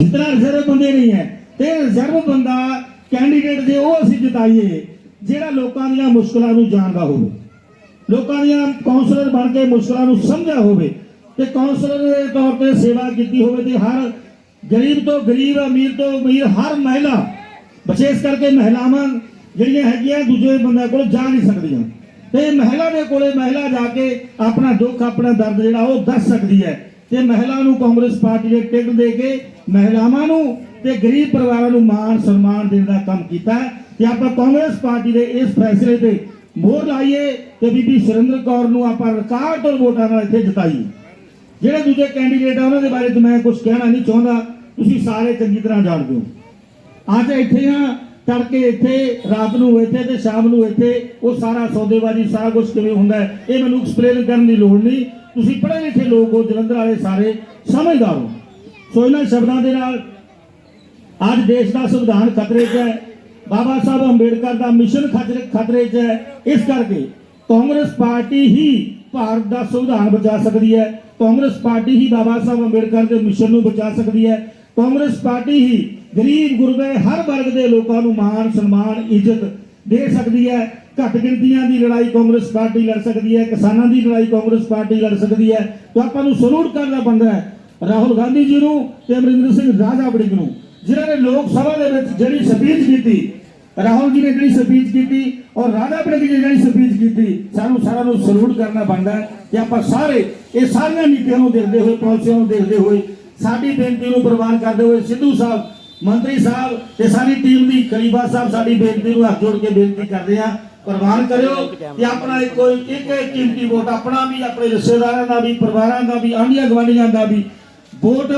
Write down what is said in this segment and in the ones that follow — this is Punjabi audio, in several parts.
ਇਸ ਤਰ੍ਹਾਂ ਰਿਜ਼ਰਵ ਬੰਦੇ ਨਹੀਂ ਹੈ। ਤੇ ਰਿਜ਼ਰਵ ਬੰਦਾ ਕੈਂਡੀਡੇਟ ਦੇ ਉਹ ਅਸੀਂ ਜਿਤਾਈਏ, ਜਿਹੜਾ ਲੋਕਾਂ ਦੀਆਂ ਮੁਸ਼ਕਲਾਂ ਨੂੰ ਜਾਣਦਾ ਹੋਵੇ। ਲੋਕਾਂ ਦੀਆਂ ਕਾਉਂਸਲਰ ਬਣ ਕੇ ਮੁਸ਼ਕਲਾਂ ਨੂੰ ਸਮਝਿਆ ਹੋਵੇ ਤੇ ਕਾਉਂਸਲਰ ਦੇ ਤੌਰ ਤੇ ਸੇਵਾ ਕੀਤੀ ਹੋਵੇ ਤੇ ਹਰ ਗਰੀਬ ਤੋਂ ਗਰੀਬ, ਅਮੀਰ ਤੋਂ ਅਮੀਰ, ਹਰ ਮਹਿਲਾ, ਵਿਸ਼ੇਸ਼ ਕਰਕੇ ਮਹਿਲਾਵਾਂ ਜਿਹੜੀਆਂ ਹੈਗੀਆਂ, ਦੂਜੇ ਬੰਦਿਆਂ ਕੋਲ ਜਾ ਨਹੀਂ ਸਕਦੀਆਂ। ਤੇ ਮਹਿਲਾ ਦੇ ਕੋਲੇ ਮਹਿਲਾ ਜਾ ਕੇ ਆਪਣਾ ਦੁੱਖ, ਆਪਣਾ ਦਰਦ ਜਿਹੜਾ ਉਹ ਦੱਸ ਸਕਦੀ ਹੈ। ਤੇ ਮਹਿਲਾ ਨੂੰ ਕਾਂਗਰਸ ਪਾਰਟੀ ਦੇ ਟਿਕਟ ਦੇ ਕੇ ਮਹਿਲਾਵਾਂ ਨੂੰ ਤੇ ਗਰੀਬ ਪਰਿਵਾਰਾਂ ਨੂੰ ਮਾਣ ਸਨਮਾਨ ਦੇਣ ਦਾ ਕੰਮ ਕੀਤਾ ਹੈ। ਤੇ ਆਪਾਂ ਕਾਂਗਰਸ ਪਾਰਟੀ ਦੇ ਇਸ ਫੈਸਲੇ ਤੇ ਮੋਹਰ ਲਾਈਏ ਤੇ ਬੀਬੀ ਸੁਰਿੰਦਰ ਕੌਰ ਨੂੰ ਆਪਾਂ ਰਿਕਾਰਡ ਤੋਂ ਵੋਟਾਂ ਨਾਲ ਇੱਥੇ ਜਿਤਾਈਏ। ਜਿਹੜੇ ਦੂਜੇ ਕੈਂਡੀਡੇਟ ਆ, ਉਹਨਾਂ ਦੇ ਬਾਰੇ ਤਾਂ ਮੈਂ ਕੁਝ ਕਹਿਣਾ ਨਹੀਂ ਚਾਹੁੰਦਾ। ਤੁਸੀਂ ਸਾਰੇ ਚੰਗੀ ਤਰ੍ਹਾਂ ਜਾਣਦੇ ਹੋ। ਅੱਜ ਇੱਥੇ ਆ ਤੜਕੇ ਇੱਥੇ, ਰਾਤ ਨੂੰ ਇੱਥੇ ਤੇ ਸ਼ਾਮ ਨੂੰ ਇੱਥੇ, ਉਹ ਸਾਰਾ ਸੌਦੇਬਾਜ਼ੀ, ਸਾਰਾ ਕੁਝ ਕਿਵੇਂ ਹੁੰਦਾ ਇਹ ਮੈਨੂੰ ਐਕਸਪਲੇਨ ਕਰਨ ਦੀ ਲੋੜ ਨਹੀਂ। ਤੁਸੀਂ ਪੜ੍ਹੇ ਲਿਖੇ ਲੋਕ ਹੋ, ਜਲੰਧਰ ਵਾਲੇ ਸਾਰੇ, ਸਮਝਦਾਰ ਹੋ। ਸੋ ਇਹਨਾਂ ਸ਼ਬਦਾਂ ਦੇ ਨਾਲ ਅੱਜ ਦੇਸ਼ ਦਾ ਸੰਵਿਧਾਨ ਖਤਰੇ 'ਚ ਹੈ। ਬਾਬਾ ਸਾਹਿਬ ਅੰਬੇਡਕਰ ਦਾ ਮਿਸ਼ਨ ਖਤਰੇ ਖਤਰੇ 'ਚ ਹੈ। ਇਸ ਕਰਕੇ ਕਾਂਗਰਸ ਪਾਰਟੀ ਹੀ ਭਾਰਤ ਦਾ ਸੰਵਿਧਾਨ ਬਚਾ ਸਕਦੀ ਹੈ। ਕਾਂਗਰਸ ਪਾਰਟੀ ਹੀ ਬਾਬਾ ਸਾਹਿਬ ਅੰਬੇਡਕਰ ਦੇ ਮਿਸ਼ਨ ਨੂੰ ਬਚਾ ਸਕਦੀ ਹੈ। ਕਾਂਗਰਸ ਪਾਰਟੀ ਹੀ ਗਰੀਬ ਗੁਰਬੇ ਹਰ ਵਰਗ ਦੇ ਲੋਕਾਂ ਨੂੰ ਮਾਣ, ਸਨਮਾਨ, ਇੱਜ਼ਤ ਦੇ ਸਕਦੀ ਹੈ। ਘੱਟ ਗਿਣਤੀਆਂ ਦੀ ਲੜਾਈ ਕਾਂਗਰਸ ਪਾਰਟੀ ਲੜ ਸਕਦੀ ਹੈ, ਕਿਸਾਨਾਂ ਦੀ ਲੜਾਈ ਕਾਂਗਰਸ ਪਾਰਟੀ ਲੜ ਸਕਦੀ ਹੈ। ਤਾਂ ਆਪਾਂ ਨੂੰ ਸਲੂਟ ਕਰਨਾ ਪੈਂਦਾ ਹੈ। ਰਾਹੁਲ ਗਾਂਧੀ ਜੀ ਨੂੰ ਤੇ ਅਮਰਿੰਦਰ ਸਿੰਘ ਰਾਜਾ ਬੜਿੰਗ ਨੂੰ, ਜਿਨ੍ਹਾਂ ਨੇ ਲੋਕ ਸਭਾ ਦੇ ਵਿੱਚ ਜਿਹੜੀ ਸਪੀਚ ਕੀਤੀ, ਰਾਹੁਲ ਜੀ ਨੇ ਜਿਹੜੀ ਸਪੀਚ ਕੀਤੀ ਔਰ ਰਾਜਾ ਬੜਿੰਗ ਜੀ ਨੇ ਜਿਹੜੀ ਸਪੀਚ ਕੀਤੀ, ਸਾਨੂੰ ਸਾਰਿਆਂ ਨੂੰ ਸਲੂਟ ਕਰਨਾ ਪੈਂਦਾ ਹੈ ਕਿ ਆਪਾਂ ਸਾਰੇ, ਇਹ ਸਾਰੀਆਂ ਨੀਤੀਆਂ ਨੂੰ ਦੇਖਦੇ ਹੋਏ, ਪਾਲਿਸੀਆਂ ਨੂੰ ਦੇਖਦੇ ਹੋਏ ਸਾਡੀ ਬੇਨਤੀ ਨੂੰ ਪ੍ਰਵਾਨ ਕਰਦੇ ਹੋਏ ਸਿੱਧੂ ਸਾਹਿਬ, ਮੰਤਰੀ ਸਾਹਿਬ ਤੇ ਸਾਰੀ ਟੀਮ ਦੀ ਖਲੀਫਾ ਸਾਹਿਬ ਸਾਡੀ ਬੇਨਤੀ ਨੂੰ ਹੱਥ ਜੋੜ ਕੇ ਬੇਨਤੀ ਕਰਦੇ ਆ ਪ੍ਰਵਾਨ ਕਰਿਓ ਕਿ ਆਪਣਾ ਇੱਕ ਕੋਈ ਇੱਕ ਇੱਕ ਕੀਮਤੀ ਵੋਟ, ਆਪਣਾ ਵੀ, ਆਪਣੇ ਰਿਸ਼ਤੇਦਾਰਾਂ ਦਾ ਵੀ, ਪਰਿਵਾਰਾਂ ਦਾ ਵੀ, ਆਂਢੀਆਂ ਗਵਾਂਢੀਆਂ ਦਾ ਵੀ ਵੋਟ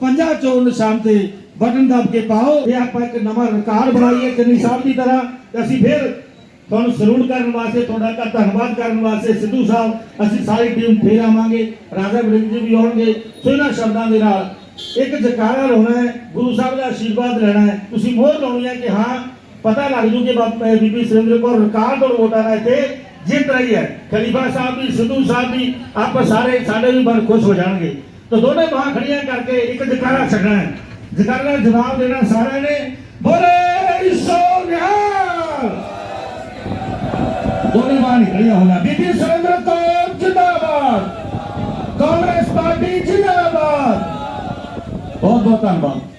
ਪੰਜਾਂ ਚੋਣ ਨਿਸ਼ਾਨ ਤੇ ਬਟਨ ਦਬ ਕੇ ਪਾਓ। ਇਹ ਆਪਾਂ ਇੱਕ ਨਵਾਂ ਰਿਕਾਰਡ ਬਣਾਈਏ ਚੰਨੀ ਸਾਹਿਬ ਦੀ ਤਰ੍ਹਾਂ ਅਸੀਂ ਫਿਰ ਤੁਹਾਨੂੰ ਸਲੂਟ ਕਰਨ ਵਾਸਤੇ, ਤੁਹਾਡਾ ਘ- ਧੰਨਵਾਦ ਕਰਨ ਵਾਸਤੇ ਸਿੱਧੂ ਸਾਹਿਬ, ਅਸੀਂ ਸਾਰੀ ਟੀਮ ਫੇਰ ਆਵਾਂਗੇ, ਰਾਜਾ ਵੜਿੰਗ ਜੀ ਵੀ ਆਉਣਗੇ ਸੋ ਇਹਨਾਂ ਸ਼ਬਦਾਂ ਦੇ ਨਾਲ। ਇੱਕ ਜਕਾਰਾ ਲਾਉਣਾ ਹੈ, ਗੁਰੂ ਸਾਹਿਬ ਦਾ ਆਸ਼ੀਰਵਾਦ ਲੈਣਾ ਹੈ। ਤੁਸੀਂ ਮੋਹਰ ਲਾਉਣੀ ਹੈ ਕਿ ਹਾਂ, ਪਤਾ ਲੱਗ ਜੂ ਕਿ ਬੀਬੀ ਸੁਰਿੰਦਰ ਕੌਰ ਰਿਕਾਰਡ ਤੋਂ ਵੋਟਾਂ ਇੱਥੇ ਜਿੱਤ ਰਹੀ ਹੈ। ਖਲੀਫਾ ਸਾਹਿਬ ਵੀ, ਸਿੱਧੂ ਸਾਹਿਬ ਵੀ, ਆਪਾਂ ਸਾਰੇ ਸਾਡੇ ਵੀ ਬੜੇ ਖੁਸ਼ ਹੋ ਜਾਣਗੇ। ਤਾਂ ਦੋਨੇ ਬਾਹਾਂ ਖੜੀਆਂ ਕਰਕੇ ਇੱਕ ਜਕਾਰਾ ਛੱਡਣਾ ਹੈ। ਜਕਾਰੇ ਜਵਾਬ ਦੇਣਾ ਸਾਰਿਆਂ ਨੇ, ਬੋਲੇ ਸੋਨਿਆ ਦੋਨੇ ਨਿਕਲੀਆਂ ਹੋਣਾ ਬੀਬੀ ਸੁਰਿੰਦਰ ਕੌਰ ਜਿੰਦਾਬਾਦ। ਕਾਂਗਰਸ ਪਾਰਟੀ ਜਿੰਦਾਬਾਦ। ਬਹੁਤ ਬਹੁਤ ਧੰਨਵਾਦ।